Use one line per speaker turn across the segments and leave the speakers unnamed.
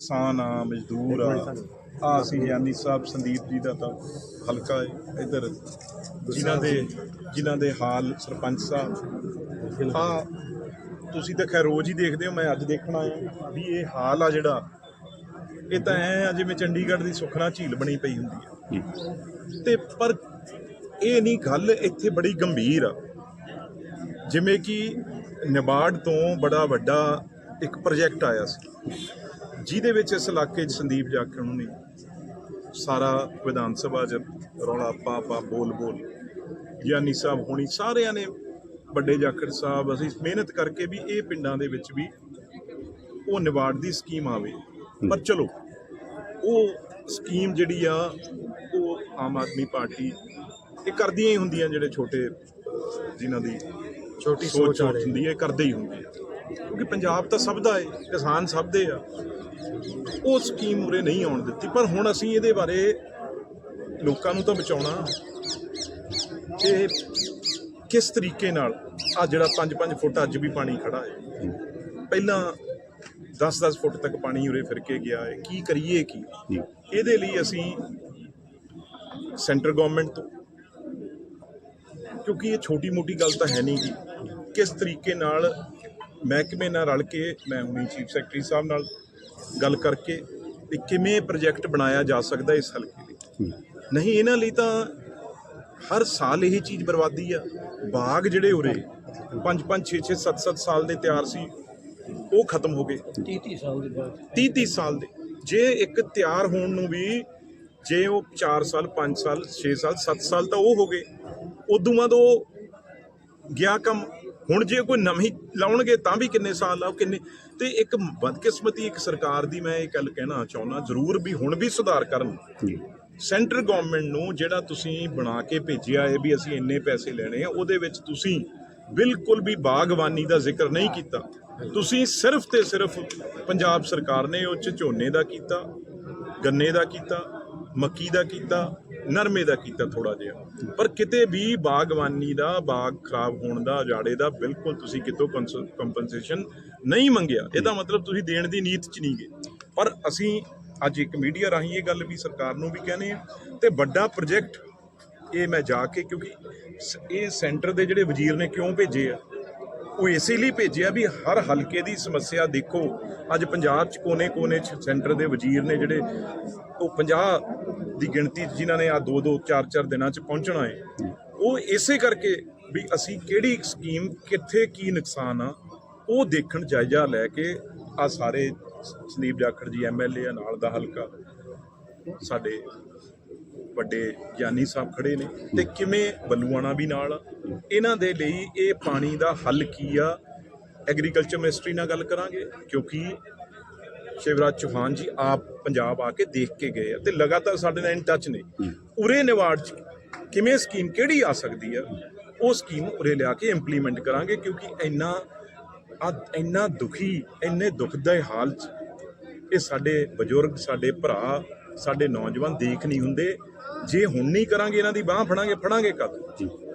ਕਿਸਾਨ ਆ ਮਜ਼ਦੂਰ ਆ ਆ ਅਸੀਂ ਗਿਆਨੀ ਸਾਹਿਬ ਸੰਦੀਪ ਜੀ ਦਾ ਤਾਂ ਹਲਕਾ ਹੈ ਇਧਰ। ਜਿਨ੍ਹਾਂ ਦੇ ਜਿਨ੍ਹਾਂ ਦੇ ਹਾਲ ਸਰਪੰਚ ਸਾਹਿਬ। ਆ ਤੁਸੀਂ ਤਾਂ ਖੈਰ ਰੋਜ਼ ਹੀ ਦੇਖਦੇ ਹੋ ਮੈਂ ਅੱਜ ਦੇਖਣ ਆਇਆ ਵੀ ਇਹ ਹਾਲ ਆ ਜਿਹੜਾ। ਇਹ ਤਾਂ ਐ ਆ ਜਿਵੇਂ ਚੰਡੀਗੜ੍ਹ ਦੀ ਸੁਖਨਾ ਝੀਲ ਬਣੀ ਪਈ ਹੁੰਦੀ ਆ। ਤੇ ਪਰ ਇਹ ਨਹੀਂ ਗੱਲ ਇੱਥੇ ਬੜੀ ਗੰਭੀਰ ਆ। ਜਿਵੇਂ ਕਿ ਨਿਬਾੜ ਤੋਂ ਬੜਾ ਵੱਡਾ ਇੱਕ ਪ੍ਰੋਜੈਕਟ ਆਇਆ ਸੀ। ਜਿਹਦੇ ਵਿੱਚ ਇਸ ਇਲਾਕੇ 'ਚ ਸੰਦੀਪ ਜਾਖੜ ਨੇ ਸਾਰਾ ਵਿਧਾਨ ਸਭਾ 'ਚ ਰੌਲਾ ਪਾ ਪਾ ਬੋਲ ਬੋਲ। ਗਿਆਨੀ ਸਾਹਿਬ ਹੋਣੀ ਸਾਰਿਆਂ ਨੇ ਵੱਡੇ ਜਾਖੜ ਸਾਹਿਬ ਅਸੀਂ ਮਿਹਨਤ ਕਰਕੇ ਵੀ ਇਹ ਪਿੰਡਾਂ ਦੇ ਵਿੱਚ ਵੀ ਉਹ ਨਿਵਾੜ ਦੀ ਸਕੀਮ ਆਵੇ। ਪਰ ਚਲੋ ਉਹ ਸਕੀਮ ਜਿਹੜੀ ਆ ਉਹ ਆਮ ਆਦਮੀ ਪਾਰਟੀ ਇਹ ਕਰਦੀਆਂ ਹੀ ਹੁੰਦੀਆਂ ਜਿਹੜੇ ਛੋਟੇ ਜਿਨ੍ਹਾਂ ਦੀ ਛੋਟੀ ਸੋਚ ਹੁੰਦੀ ਹੈ ਕਰਦੇ ਹੀ ਹੁੰਦੇ ਆ। ਕਿਉਂਕਿ ਪੰਜਾਬ ਤਾਂ ਸਭ ਦਾ ਹੈ ਕਿਸਾਨ ਸਭ ਦੇ ਆ। ਉਹ ਸਕੀਮ ਉਰੇ ਨਹੀਂ ਆਉਣ ਦਿੱਤੀ। ਪਰ ਹੁਣ ਅਸੀਂ ਇਹਦੇ ਬਾਰੇ ਲੋਕਾਂ ਨੂੰ ਤਾਂ ਬਚਾਉਣਾ। ਕਿ ਕਿਸ ਤਰੀਕੇ ਨਾਲ ਆ ਜਿਹੜਾ 5-5 ਫੁੱਟ ਅੱਜ ਵੀ ਪਾਣੀ ਖੜਾ ਹੈ ਪਹਿਲਾਂ 10-10 ਫੁੱਟ ਤੱਕ ਪਾਣੀ ਉਰੇ ਫਿਰ ਕੇ ਗਿਆ ਹੈ ਕੀ ਕਰੀਏ ਕੀ? ਇਹਦੇ ਲਈ ਅਸੀਂ ਸੈਂਟਰ ਗਵਰਨਮੈਂਟ ਤੋਂ ਕਿਉਂਕਿ ਇਹ ਛੋਟੀ ਮੋਟੀ ਗੱਲ ਤਾਂ ਹੈ ਨਹੀਂ ਗੀ। ਕਿਸ ਤਰੀਕੇ ਨਾਲ ਮਹਿਕਮੇ ਨਾਲ ਰਲ ਕੇ ਮੈਂ ਹੁਣੀ ਚੀਫ ਸੈਕਟਰੀ ਸਾਹਿਬ ਨਾਲ ਗੱਲ ਕਰਕੇ ਵੀ ਕਿਵੇਂ ਪ੍ਰੋਜੈਕਟ ਬਣਾਇਆ ਜਾ ਸਕਦਾ ਇਸ ਹਲਕੇ ਲਈ। ਨਹੀਂ ਇਹਨਾਂ ਲਈ ਤਾਂ ਹਰ ਸਾਲ ਇਹ ਚੀਜ਼ ਬਰਬਾਦੀ ਆ। ਬਾਗ ਜਿਹੜੇ ਉਰੇ 5 5 6 6 7 7 ਸਾਲ ਦੇ ਤਿਆਰ ਸੀ ਉਹ ਖਤਮ ਹੋ ਗਏ।
30 30 ਸਾਲ ਦੇ ਬਾਅਦ।
30 30 ਸਾਲ ਦੇ। ਜੇ ਇੱਕ ਤਿਆਰ ਹੋਣ ਨੂੰ ਵੀ ਜੇ ਉਹ 4 ਸਾਲ 5 ਸਾਲ 6 ਸਾਲ 7 ਸਾਲ ਤਾਂ ਉਹ ਹੋ ਗਏ। ਉਦੋਂ ਬਾਅਦ ਉਹ ਗਿਆ ਕੰਮ। ਹੁਣ ਜੇ ਕੋਈ ਨਵੀਂ ਲਾਉਣਗੇ ਤਾਂ ਵੀ ਕਿੰਨੇ ਸਾਲ ਲਾਓ ਕਿੰਨੇ? ਤੇ ਇੱਕ ਬਦਕਿਸਮਤੀ ਇੱਕ ਸਰਕਾਰ ਦੀ ਮੈਂ ਇਹ ਗੱਲ ਕਹਿਣਾ ਚਾਹੁੰਦਾ ਜ਼ਰੂਰ ਵੀ ਹੁਣ ਵੀ ਸੁਧਾਰ ਕਰਨ। ਸੈਂਟਰ ਗਵਰਨਮੈਂਟ ਨੂੰ ਜਿਹੜਾ ਤੁਸੀਂ ਬਣਾ ਕੇ ਭੇਜਿਆ ਹੈ ਵੀ ਅਸੀਂ ਇੰਨੇ ਪੈਸੇ ਲੈਣੇ ਆ ਉਹਦੇ ਵਿੱਚ ਤੁਸੀਂ ਬਿਲਕੁਲ ਵੀ ਬਾਗਬਾਨੀ ਦਾ ਜ਼ਿਕਰ ਨਹੀਂ ਕੀਤਾ। ਤੁਸੀਂ ਸਿਰਫ ਤੇ ਸਿਰਫ ਪੰਜਾਬ ਸਰਕਾਰ ਨੇ ਉਹ 'ਚ ਝੋਨੇ ਦਾ ਕੀਤਾ ਗੰਨੇ ਦਾ ਕੀਤਾ ਮੱਕੀ ਦਾ ਕੀਤਾ ਨਰਮੇ ਦਾ ਕੀਤਾ ਥੋੜਾ ਜਿਹਾ। ਪਰ ਕਿਤੇ ਵੀ ਬਾਗਬਾਨੀ ਦਾ, ਬਾਗ ਖਰਾਬ ਹੋਣ ਦਾ, ਉਜਾੜੇ ਦਾ ਬਿਲਕੁਲ ਤੁਸੀਂ ਕਿਤੋਂ ਕੰਪਨਸੇਸ਼ਨ ਨਹੀਂ ਮੰਗਿਆ। ਇਹਦਾ ਮਤਲਬ ਤੁਸੀਂ ਦੇਣ ਦੀ ਨੀਤ 'ਚ ਨਹੀਂ ਗਏ। ਪਰ ਅਸੀਂ ਅੱਜ ਇੱਕ ਮੀਡੀਆ ਰਾਹੀਂ ਇਹ ਗੱਲ ਵੀ ਸਰਕਾਰ ਨੂੰ ਵੀ ਕਹਿੰਦੇ ਆ ਤੇ ਵੱਡਾ ਪ੍ਰੋਜੈਕਟ ਇਹ ਮੈਂ ਜਾ ਕੇ ਕਿਉਂਕਿ ਸ- ਇਹ ਸੈਂਟਰ ਦੇ ਜਿਹੜੇ ਵਜ਼ੀਰ ਨੇ ਕਿਉਂ ਭੇਜੇ ਆ? ਉਹ ਇਸੇ ਲਈ ਭੇਜਿਆ ਵੀ ਹਰ ਹਲਕੇ ਦੀ ਸਮੱਸਿਆ ਦੇਖੋ। ਅੱਜ ਪੰਜਾਬ 'ਚ ਕੋਨੇ-ਕੋਨੇ 'ਚ ਸੈਂਟਰ ਦੇ ਵਜ਼ੀਰ ਨੇ ਜਿਹੜੇ ਉਹ 50 ਦੀ ਗਿਣਤੀ 'ਚ ਜਿਨ੍ਹਾਂ ਨੇ ਆ 2-2 4-4 ਦਿਨਾਂ 'ਚ ਪਹੁੰਚਣਾ ਹੈ ਉਹ ਇਸੇ ਕਰਕੇ ਵੀ ਅਸੀਂ ਕਿਹੜੀ ਸਕੀਮ, ਕਿੱਥੇ ਕੀ ਨੁਕਸਾਨ ਆ, ਉਹ ਦੇਖਣ ਜਾਇਜ਼ਾ ਲੈ ਕੇ ਆ ਸਾਰੇ ਸੰਦੀਪ ਜਾਖੜ ਜੀ ਐਮਐਲਏ ਆ ਨਾਲ ਦਾ ਹਲਕਾ, ਸਾਡੇ ਵੱਡੇ ਗਿਆਨੀ ਸਾਹਿਬ ਖੜੇ ਨੇ ਤੇ ਕਿਵੇਂ ਬੱਲੂਆਣਾ ਵੀ ਨਾਲ। ਇਹਨਾਂ ਦੇ ਲਈ ਇਹ ਪਾਣੀ ਦਾ ਹੱਲ ਕੀ ਆ? ਐਗਰੀਕਲਚਰ ਮਿਨਿਸਟਰੀ ਨਾਲ ਗੱਲ ਕਰਾਂਗੇ ਕਿਉਂਕਿ ਸ਼ਿਵਰਾਜ ਚੌਹਾਨ ਜੀ ਆਪ ਪੰਜਾਬ ਆ ਕੇ ਦੇਖ ਕੇ ਗਏ ਆ ਤੇ ਲਗਾਤਾਰ ਸਾਡੇ ਨਾਲ ਇਨ ਟੱਚ ਨੇ। ਉਰੇ ਨਿਵਾੜ ਚ ਕਿਵੇਂ ਸਕੀਮ ਕਿਹੜੀ ਆ ਸਕਦੀ ਆ? ਉਹ ਸਕੀਮ ਉਰੇ ਲਿਆ ਕੇ ਇੰਪਲੀਮੈਂਟ ਕਰਾਂਗੇ ਕਿਉਂਕਿ ਇੰਨਾ ਆ ਇੰਨਾ ਦੁਖੀ ਇੰਨੇ ਦੁਖਦਾਈ ਹਾਲ ਚ ਇਹ ਸਾਡੇ ਬਜ਼ੁਰਗ ਸਾਡੇ ਭਰਾ ਸਾਡੇ ਨੌਜਵਾਨ ਦੇਖ ਨਹੀਂ ਹੁੰਦੇ। ਜੇ ਹੁਣ ਨਹੀਂ ਕਰਾਂਗੇ ਇਹਨਾਂ ਦੀ ਬਾਹ ਫੜਾਂਗੇ ਫੜਾਂਗੇ ਕਦ?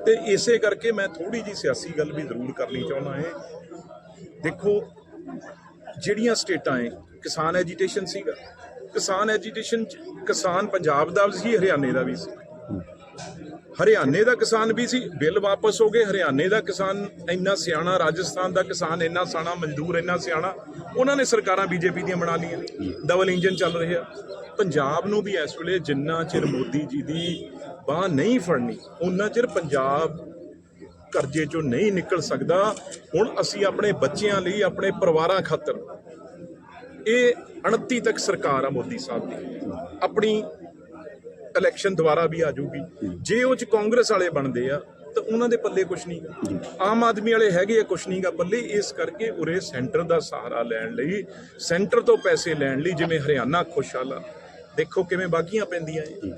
ਤੇ ਇਸੇ ਕਰਕੇ ਮੈਂ ਥੋੜੀ ਜੀ ਸਿਆਸੀ ਗੱਲ ਵੀ ਜ਼ਰੂਰ ਕਰਨੀ ਚਾਹੁੰਦਾ ਹਾਂ। ਦੇਖੋ ਜਿਹੜੀਆਂ ਸਟੇਟਾਂ ਹੈ ਕਿਸਾਨ ਐਜੀਟੇਸ਼ਨ ਸੀਗਾ। ਕਿਸਾਨ ਐਜੀਟੇਸ਼ਨ ਕਿਸਾਨ ਪੰਜਾਬ ਦਾ ਵੀ ਸੀ ਹਰਿਆਣੇ ਦਾ ਵੀ ਸੀ। ਹਰਿਆਣੇ ਦਾ ਕਿਸਾਨ ਵੀ ਸੀ, ਬਿੱਲ ਵਾਪਸ ਹੋ ਗਏ, ਹਰਿਆਣੇ ਦਾ ਕਿਸਾਨ ਇੰਨਾ ਸਿਆਣਾ, ਰਾਜਸਥਾਨ ਦਾ ਕਿਸਾਨ ਇੰਨਾ ਸਿਆਣਾ, ਮਜ਼ਦੂਰ ਇੰਨਾ ਸਿਆਣਾ, ਉਹਨਾਂ ਨੇ ਸਰਕਾਰਾਂ ਬੀਜੇਪੀ ਦੀਆਂ ਬਣਾ ਲਈਆਂ। ਡਬਲ ਇੰਜਨ ਚੱਲ ਰਿਹਾ। ਪੰਜਾਬ ਨੂੰ ਵੀ ਇਸ ਵੇਲੇ ਜਿੰਨਾ ਚਿਰ ਮੋਦੀ ਜੀ ਦੀ ਬਾਹ ਨਹੀਂ ਫੜਨੀ ਉਹਨਾਂ ਚਿਰ ਪੰਜਾਬ ਕਰਜ਼ੇ ਚੋਂ ਨਹੀਂ ਨਿਕਲ ਸਕਦਾ। ਹੁਣ ਅਸੀਂ ਆਪਣੇ ਬੱਚਿਆਂ ਲਈ, ਆਪਣੇ ਪਰਿਵਾਰਾਂ ਖਾਤਰ ਇਹ 29 ਤੱਕ ਸਰਕਾਰ ਆ ਮੋਦੀ ਸਾਹਿਬ ਦੀ। ਆਪਣੀ ਇਲੈਕਸ਼ਨ ਦੁਬਾਰਾ ਵੀ ਆ ਜਾਊਗੀ। ਜੇ ਉਹ ਚ ਕਾਂਗਰਸ ਵਾਲੇ ਬਣਦੇ ਆ ਤਾਂ ਉਹਨਾਂ ਦੇ ਪੱਲੇ ਕੁਝ ਨਹੀਂ ਆਮ ਆਦਮੀ ਵਾਲੇ ਹੈਗੇ ਆ ਕੁਝ ਨਹੀਂਗਾ ਪੱਲੇ ਇਸ ਕਰਕੇ ਉਰੇ ਸੈਂਟਰ ਦਾ ਸਹਾਰਾ ਲੈਣ ਲਈ ਸੈਂਟਰ ਤੋਂ ਪੈਸੇ ਲੈਣ ਲਈ ਜਿਵੇਂ ਹਰਿਆਣਾ ਖੁਸ਼ਹਾਲ। ਆ ਦੇਖੋ ਕਿਵੇਂ ਬਾਗੀਆਂ ਪੈਂਦੀਆਂ ਏ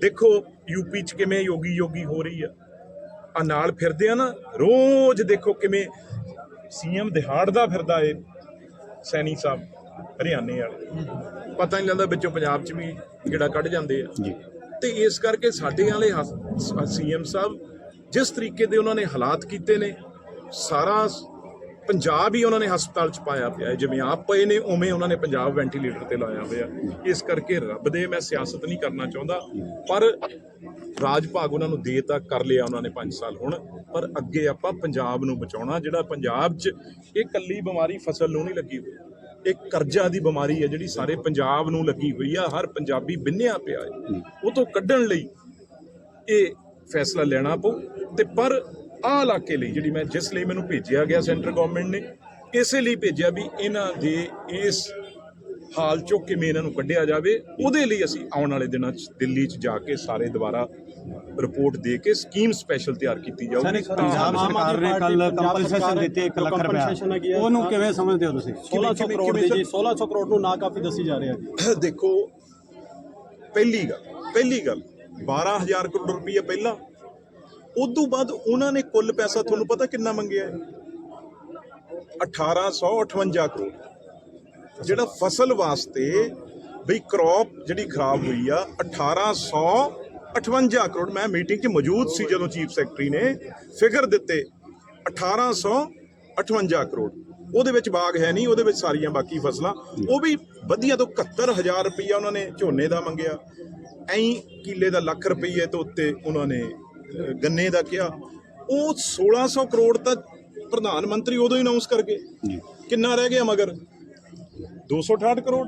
ਦੇਖੋ ਯੂਪੀ ਚ ਕਿਵੇਂ ਯੋਗੀ ਯੋਗੀ ਹੋ ਰਹੀ ਆ। ਆ ਨਾਲ ਫਿਰਦੇ ਆ ਨਾ ਰੋਜ਼ ਦੇਖੋ ਕਿਵੇਂ ਸੀਐਮ ਦਿਹਾੜਦਾ ਫਿਰਦਾ ਏ ਸੈਣੀ ਸਾਹਿਬ। ਹਰਿਆਣੇ ਵਾਲੇ। ਪਤਾ ਨਹੀਂ ਲੱਗਦਾ ਵਿੱਚੋਂ ਪੰਜਾਬ 'ਚ ਵੀ ਜਿਹੜਾ ਕੱਢ ਜਾਂਦੇ ਆ।
ਜੀ।
ਤੇ ਇਸ ਕਰਕੇ ਸਾਡੇ ਵਾਲੇ ਸੀਐਮ ਸਾਹਿਬ ਜਿਸ ਤਰੀਕੇ ਦੇ ਉਹਨਾਂ ਨੇ ਹਾਲਾਤ ਕੀਤੇ ਨੇ ਸਾਰਾ ਪੰਜਾਬ ਹੀ ਉਹਨਾਂ ਨੇ ਹਸਪਤਾਲ ਚ ਪਾਇਆ ਪਿਆ। ਜਿਵੇਂ ਆਪ ਪਏ ਨੇ ਉਵੇਂ ਉਹਨਾਂ ਨੇ ਪੰਜਾਬ ਵੈਂਟੀਲੇਟਰ ਤੇ ਲਾਇਆ ਹੋਇਆ। ਇਸ ਕਰਕੇ ਰੱਬ ਦੇ ਮੈਂ ਸਿਆਸਤ ਨਹੀਂ ਕਰਨਾ ਚਾਹੁੰਦਾ ਪਰ ਰਾਜ ਭਾਗ ਉਹਨਾਂ ਨੂੰ ਦੇ ਤਾਂ ਕਰ ਲਿਆ ਉਹਨਾਂ ਨੇ 5 ਸਾਲ ਹੁਣ। ਪਰ ਅੱਗੇ ਆਪਾਂ ਪੰਜਾਬ ਨੂੰ ਬਚਾਉਣਾ ਜਿਹੜਾ ਪੰਜਾਬ 'ਚ ਇਹ ਕੱਲੀ ਬਿਮਾਰੀ ਫਸਲ ਨੂੰ ਨਹੀਂ ਲੱਗੀ ਹੋਈ। ਇਹ ਕਰਜ਼ਾ ਦੀ ਬਿਮਾਰੀ ਹੈ ਜਿਹੜੀ ਸਾਰੇ ਪੰਜਾਬ ਨੂੰ ਲੱਗੀ ਹੋਈ ਆ ਹਰ ਪੰਜਾਬੀ ਬਿੰਨਿਆ ਪਿਆ ਹੈ। ਉਹ ਤੋਂ ਕੱਢਣ ਲਈ ਇਹ ਫੈਸਲਾ ਲੈਣਾ ਪਊ ਤੇ ਪਰ ਆਹ ਇਲਾਕੇ ਲਈ ਜਿਹੜੀ ਮੈਂ ਜਿਸ ਲਈ ਮੈਨੂੰ ਭੇਜਿਆ ਗਿਆ ਸੈਂਟਰ ਗਵਰਨਮੈਂਟ ਨੇ ਇਸੇ ਲਈ ਭੇਜਿਆ ਵੀ ਇਹਨਾਂ ਦੇ ਇਸ ਹਾਲ ਚੋਂ ਕਿਵੇਂ ਇਹਨਾਂ ਨੂੰ ਕੱਢਿਆ ਜਾਵੇ। ਉਹਦੇ ਲਈ ਅਸੀਂ ਆਉਣ ਵਾਲੇ ਦਿਨਾਂ 'ਚ ਦਿੱਲੀ 'ਚ ਜਾ ਕੇ ਸਾਰੇ ਦੁਬਾਰਾ ਰਿਪੋਰਟ ਦੇ ਕੇ ਸਕੀਮ ਸਪੈਸ਼ਲ ਤਿਆਰ ਕੀਤੀ ਜਾਊਗੀ।
ਪੰਜਾਬ
ਆਮ
ਸਰਕਾਰ
ਆਦਮੀ
ਨੇ ਕੱਲ ਕੰਪਨਸੇਸ਼ਨ ਦਿੱਤੀ 1 ਲੱਖ ਰੁਪਏ
ਹੈ।
ਉਹਨੂੰ ਕਿਵੇਂ ਸਮਝਦੇ ਹੋ ਤੁਸੀਂ?
1600
ਕਿਵੇਂ-
ਕਰੋੜ ਦੀ ਜੀ 1600 ਕਰੋੜ ਨੂੰ ਨਾ ਕਾਫੀ ਦੱਸੀ ਜਾ ਰਿਹਾ ਜੀ
ਦੇਖੋ ਪਹਿਲੀ ਗੱਲ ਪਹਿਲੀ ਗੱਲ 12000 ਕਰੋੜ ਰੁਪਈਆ ਪਹਿਲਾਂ। ਉਸ ਤੋਂ ਬਾਅਦ ਉਹਨਾਂ ਨੇ ਕੁੱਲ ਪੈਸਾ ਤੁਹਾਨੂੰ ਪਤਾ ਕਿੰਨਾ ਮੰਗਿਆ ਹੈ? 1858 ਕਰੋੜ। ਜਿਹੜਾ ਫਸਲ ਵਾਸਤੇ ਬਈ ਕ੍ਰੌਪ ਜਿਹੜੀ ਖਰਾਬ ਹੋਈ ਆ 1858 ਕਰੋੜ ਮੈਂ ਮੀਟਿੰਗ 'ਚ ਮੌਜੂਦ ਸੀ ਜਦੋਂ ਚੀਫ ਸੈਕਟਰੀ ਨੇ ਫਿਗਰ ਦਿੱਤੇ 1858 ਕਰੋੜ। ਉਹਦੇ ਵਿੱਚ ਬਾਗ ਹੈ ਨਹੀਂ ਉਹਦੇ ਵਿੱਚ ਸਾਰੀਆਂ ਬਾਕੀ ਫਸਲਾਂ। ਉਹ ਵੀ ਵਧੀਆ ਤੋਂ 71000 ਰੁਪਈਆ ਉਹਨਾਂ ਨੇ ਝੋਨੇ ਦਾ ਮੰਗਿਆ। ਐਂ ਕਿੱਲੇ ਦਾ ਲੱਖ ਰੁਪਈਏ ਤੋਂ ਉੱਤੇ ਉਹਨਾਂ ਨੇ ਗੰਨੇ ਦਾ ਕਿਹਾ। ਉਹ 1600 ਕਰੋੜ ਤਾਂ ਪ੍ਰਧਾਨ ਮੰਤਰੀ ਉਦੋਂ ਹੀ ਅਨਾਉਂਸ ਕਰ ਗਏ। ਕਿੰਨਾ ਰਹਿ ਗਿਆ ਮਗਰ? 268 ਕਰੋੜ।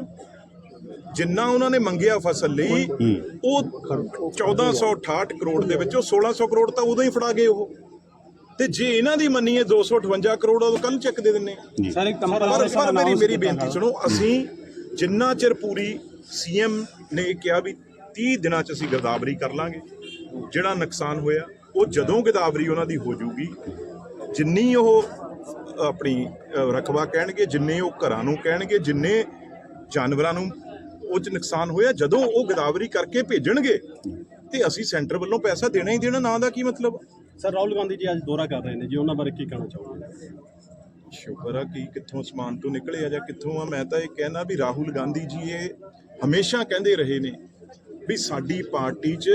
ਜਿੰਨਾ ਉਹਨਾਂ ਨੇ ਮੰਗਿਆ ਫਸਲ ਲਈ ਉਹ 1468 ਕਰੋੜ ਦੇ ਵਿੱਚੋਂ 1600 ਕਰੋੜ ਤਾਂ ਉਦੋਂ ਹੀ ਫੜਾ ਗਏ ਉਹ। ਤੇ ਜੇ ਇਹਨਾਂ ਦੀ ਮੰਨੀਏ 258 ਕਰੋੜ ਉਹ ਕੱਲ ਚੱਕ ਦੇ ਦਿੰਨੇ।
ਸਰ ਇੱਕ
ਪਰ ਪਰ ਮੇਰੀ ਮੇਰੀ ਬੇਨਤੀ ਸੁਣੋ ਅਸੀਂ ਜਿੰਨਾ ਚਿਰ ਪੂਰੀ ਸੀਐਮ ਨੇ ਕਿਹਾ ਵੀ 30 ਦਿਨਾਂ ਚ ਅਸੀਂ ਗਰਦਾਵਰੀ ਕਰ ਲਾਂਗੇ ਜਿਹੜਾ ਨੁਕਸਾਨ ਹੋਇਆ ਉਹ ਜਦੋਂ ਗਰਦਾਵਰੀ ਉਹਨਾਂ ਦੀ ਹੋ ਜਾਊਗੀ ਜਿੰਨੀ ਉਹ ਆਪਣੀ ਰਕਬਾ ਕਹਿਣਗੇ ਜਿੰਨੇ ਉਹ ਘਰਾਂ ਨੂੰ ਕਹਿਣਗੇ ਜਿੰਨੇ ਜਾਨਵਰਾਂ ਨੂੰ ਉਹ ਚ ਨੁਕਸਾਨ ਹੋਇਆ ਜਦੋਂ ਉਹ ਗਦਾਵਰੀ ਕਰਕੇ ਭੇਜਣਗੇ ਤੇ ਅਸੀਂ ਸੈਂਟਰ ਵੱਲੋਂ ਪੈਸਾ ਦੇਣਾ ਹੀ ਦੇਣਾ ਨਾ ਦਾ ਕੀ ਮਤਲਬ?
ਸਰ ਰਾਹੁਲ ਗਾਂਧੀ ਜੀ ਅੱਜ ਦੌਰਾ ਕਰ ਰਹੇ ਨੇ ਜੀ ਉਹਨਾਂ ਬਾਰੇ ਕੀ ਕਹਿਣਾ ਚਾਹੋਗੇ?
ਸ਼ੁਕਰ ਆ ਕਿ ਕਿੱਥੋਂ ਸਮਾਨ ਤੋਂ ਨਿਕਲੇ ਆ ਜਾਂ ਕਿੱਥੋਂ ਆ? ਮੈਂ ਤਾਂ ਇਹ ਕਹਿਣਾ ਵੀ ਰਾਹੁਲ ਗਾਂਧੀ ਜੀ ਇਹ ਹਮੇਸ਼ਾ ਕਹਿੰਦੇ ਰਹੇ ਨੇ ਵੀ ਸਾਡੀ ਪਾਰਟੀ 'ਚ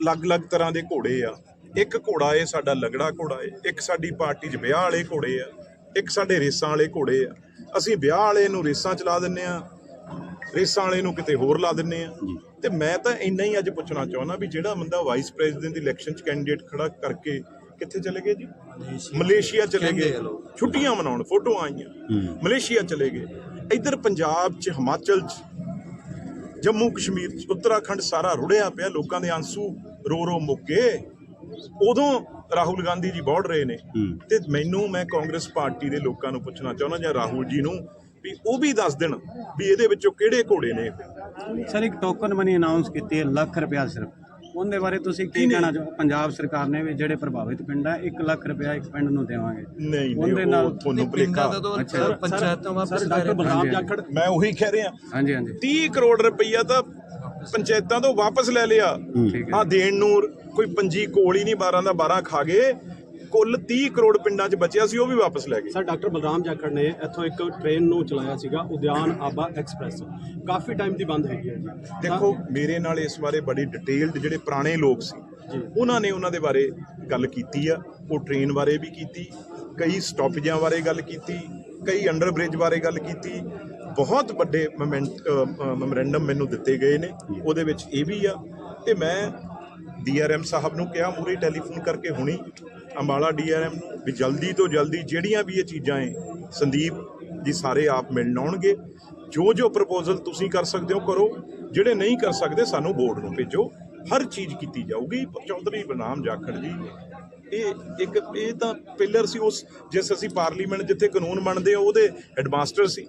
ਅਲੱਗ-ਅਲੱਗ ਤਰ੍ਹਾਂ ਦੇ ਘੋੜੇ ਆ। ਇੱਕ ਘੋੜਾ ਇਹ ਸਾਡਾ ਲਗੜਾ ਘੋੜਾ ਏ ਇੱਕ ਸਾਡੀ ਪਾਰਟੀ 'ਚ ਵਿਆਹ ਵਾਲੇ ਘੋੜੇ ਆ ਇੱਕ ਸਾਡੇ ਰੇਸਾਂ ਵਾਲੇ ਘੋੜੇ ਆ। ਅਸੀਂ ਵਿਆਹ ਵਾਲੇ ਨੂੰ ਰੇਸਾਂ ਚਲਾ ਦਿੰਨੇ ਆ ਰੇਸਾਂ ਵਾਲੇ ਨੂੰ ਕਿਤੇ ਹੋਰ ਲਾ ਦਿੰਨੇ ਆ। ਤੇ ਮੈਂ ਤਾਂ ਇੰਨਾ ਹੀ ਅੱਜ ਪੁੱਛਣਾ ਚਾਹੁੰਦਾ ਵੀ ਜਿਹੜਾ ਬੰਦਾ ਵਾਈਸ ਪ੍ਰੈਜ਼ੀਡੈਂਟ ਦੀ ਇਲੈਕਸ਼ਨ 'ਚ ਕੈਂਡੀਡੇਟ ਖੜਾ ਕਰਕੇ ਕਿੱਥੇ ਚਲੇ ਗਏ ਜੀ? ਮਲੇਸ਼ੀਆ ਚਲੇ ਗਏ। ਛੁੱਟੀਆਂ ਮਨਾਉਣ ਫੋਟੋਆਂ ਆਈਆਂ। ਮਲੇਸ਼ੀਆ ਚਲੇ ਗਏ। ਇੱਧਰ ਪੰਜਾਬ 'ਚ ਹਿਮਾਚਲ 'ਚ ਜੰਮੂ ਕਸ਼ਮੀਰ 'ਚ ਉੱਤਰਾਖੰਡ ਸਾਰਾ ਰੁੜਿਆ ਪਿਆ ਲੋਕਾਂ ਦੇ ਆਂਸੂ ਰੋ ਰੋ ਮੁੱਕੇ ਉਦੋਂ ਰਾਹੁਲ ਗਾਂਧੀ ਜੀ ਬੋੜ ਰਹੇ ਨੇ। ਤੇ ਮੈਨੂੰ ਮੈਂ ਕਾਂਗਰਸ ਪਾਰਟੀ ਦੇ ਲੋਕਾਂ ਨੂੰ ਪੁੱਛਣਾ ਚਾਹੁੰਦਾ ਜਾਂ ਰਾਹੁਲ ਜੀ ਨੂੰ ਵੀ ਉਹ ਵੀ ਦੱਸ ਦੇਣ ਵੀ ਇਹਦੇ ਵਿੱਚੋਂ ਕਿਹੜੇ ਘੋੜੇ ਨੇ।
ਸਰ ਇੱਕ ਟੋਕਨ ਮਨੀ ਅਨਾਉਂਸ ਕੀਤੀ ਹੈ ਲੱਖ ਰੁਪਇਆ ਸਿਰਫ। ਉਹਦੇ ਬਾਰੇ ਤੁਸੀਂ ਕੀ? ਕਹਿਣਾ ਚਾਹੋ? ਪੰਜਾਬ ਸਰਕਾਰ ਨੇ ਵੀ ਜਿਹੜੇ ਪ੍ਰਭਾਵਿਤ ਪਿੰਡ ਆ 1 ਲੱਖ ਰੁਪਇਆ ਇੱਕ ਪਿੰਡ ਨੂੰ ਦੇਵਾਂਗੇ।
ਨਹੀਂ
ਉਹਦੇ ਨਾਲ
ਤੁਹਾਨੂੰ
ਅੱਛਾ।
ਸਰ
ਪੰਚਾਇਤਾਂ ਵਾਪਸ
ਡਾਕਟਰ ਬਲਰਾਮ ਜਾਖੜ।
ਮੈਂ ਉਹੀ ਕਹਿ ਰਿਹਾ।
ਹਾਂਜੀ ਹਾਂਜੀ।
30 ਕਰੋੜ ਰੁਪਈਆ ਤਾਂ ਪੰਚਾਇਤਾਂ ਤੋਂ ਵਾਪਸ ਲੈ ਲਿਆ।
ਹਾਂ।
ਦੇਣ ਨੂੰ ਕੋਈ ਪੰਜੀ ਕੋਲ ਹੀ ਨਹੀਂ 12 ਦਾ 12 ਖਾ ਗਏ। ਕੁੱਲ 30 ਕਰੋੜ ਪਿੰਡਾਂ 'ਚ ਬਚਿਆ ਸੀ ਉਹ ਵੀ ਵਾਪਸ ਲੈ ਗਏ।
ਸਰ ਡਾਕਟਰ ਬਲਰਾਮ ਜਾਖੜ ਨੇ ਇੱਥੋਂ ਇੱਕ ਟ੍ਰੇਨ ਨੂੰ ਚਲਾਇਆ ਸੀਗਾ ਉਦਿਆਨ ਆਬਾ ਐਕਸਪ੍ਰੈਸ। ਕਾਫੀ ਟਾਈਮ ਦੀ ਬੰਦ ਹੈਗੀ ਹੈ ਜੀ।
ਦੇਖੋ ਮੇਰੇ ਨਾਲ ਇਸ ਬਾਰੇ ਬੜੀ ਡਿਟੇਲਡ ਜਿਹੜੇ ਪੁਰਾਣੇ ਲੋਕ ਸੀ। ਉਹਨਾਂ ਨੇ ਉਹਨਾਂ ਦੇ ਬਾਰੇ ਗੱਲ ਕੀਤੀ ਆ। ਉਹ ਟ੍ਰੇਨ ਬਾਰੇ ਵੀ ਕੀਤੀ ਕਈ ਸਟਾਪੇਜਾਂ ਬਾਰੇ ਗੱਲ ਕੀਤੀ ਕਈ ਅੰਡਰ ਬ੍ਰਿਜ ਬਾਰੇ ਗੱਲ ਕੀਤੀ। ਬਹੁਤ ਵੱਡੇ ਮੈਮੋਰੈਂਡਮ ਮੈਨੂੰ ਦਿੱਤੇ ਗਏ ਨੇ। ਉਹਦੇ ਵਿੱਚ ਇਹ ਵੀ ਆ। ਤੇ ਮੈਂ ਡੀਆਰਐਮ ਸਾਹਿਬ ਨੂੰ ਕਿਹਾ ਮੂਰੇ ਟੈਲੀਫੋਨ ਕਰਕੇ ਹੁਣੀ ਅੰਬਾਲਾ ਡੀਆਰਐਮ ਨੂੰ ਵੀ ਜਲਦੀ ਤੋਂ ਜਲਦੀ ਜਿਹੜੀਆਂ ਵੀ ਇਹ ਚੀਜ਼ਾਂ ਏ, ਸੰਦੀਪ ਜੀ ਸਾਰੇ ਆਪ ਮਿਲਣ ਆਉਣਗੇ ਜੋ ਜੋ ਪ੍ਰਪੋਜ਼ਲ ਤੁਸੀਂ ਕਰ ਸਕਦੇ ਹੋ, ਕਰੋ। ਜਿਹੜੇ ਨਹੀਂ ਕਰ ਸਕਦੇ, ਸਾਨੂੰ ਬੋਰਡ ਨੂੰ ਭੇਜੋ। ਹਰ ਚੀਜ਼ ਕੀਤੀ ਜਾਊਗੀ। ਚੌਧਰੀ ਬਨਾਮ ਜਾਖੜ ਜੀ। ਇਹ ਇੱਕ, ਇਹ ਤਾਂ ਪਿਲਰ ਸੀ ਉਸ, ਜਿਸ ਅਸੀਂ ਪਾਰਲੀਮੈਂਟ ਜਿੱਥੇ ਕਾਨੂੰਨ ਬਣਦੇ ਆ, ਉਹਦੇ ਹੈਡਮਾਸਟਰ ਸੀ।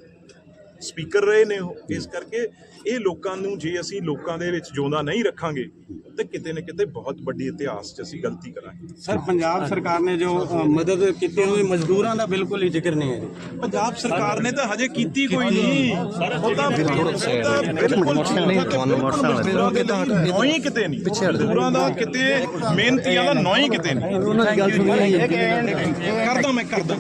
ਸਪੀਕਰ ਰਹੇ ਨੇ ਉਹ। ਇਸ ਕਰਕੇ ਇਹ ਲੋਕਾਂ ਨੂੰ ਜੇ ਅਸੀਂ ਲੋਕਾਂ ਦੇ ਵਿੱਚ ਜਿਉਂਦਾ ਨਹੀਂ ਰੱਖਾਂਗੇ ਤੇ ਕਿਤੇ ਨਾ ਕਿਤੇ ਬਹੁਤ ਵੱਡੀ ਇਤਿਹਾਸ 'ਚ ਅਸੀਂ ਗਲਤੀ ਕਰਾਂਗੇ।
ਸਰ ਪੰਜਾਬ ਸਰਕਾਰ ਨੇ ਜੋ ਮਦਦ ਕੀਤੀ ਉਹ ਮਜ਼ਦੂਰਾਂ ਦਾ ਬਿਲਕੁਲ ਹੀ ਜ਼ਿਕਰ ਨਹੀਂ ਹੈ
ਪੰਜਾਬ ਸਰਕਾਰ ਨੇ ਤਾਂ ਹਜੇ ਕੀਤੀ ਕੋਈ ਨਹੀਂ। ਉਹ ਤਾਂ ਬਿਲਕੁਲ
ਨਹੀਂ, ਤੁਹਾਨੂੰ ਮੋਟਰਸਾਈਕਲ
ਨੌ ਹੀ ਕਿਤੇ ਨਹੀਂ। ਮਜ਼ਦੂਰਾਂ ਦਾ ਕਿਤੇ ਮਿਹਨਤੀਆਂ ਦਾ ਨੌ ਹੀ ਕਿਤੇ ਨਹੀਂ। ਕਰਦਾ ਮੈਂ ਕਰਦਾ।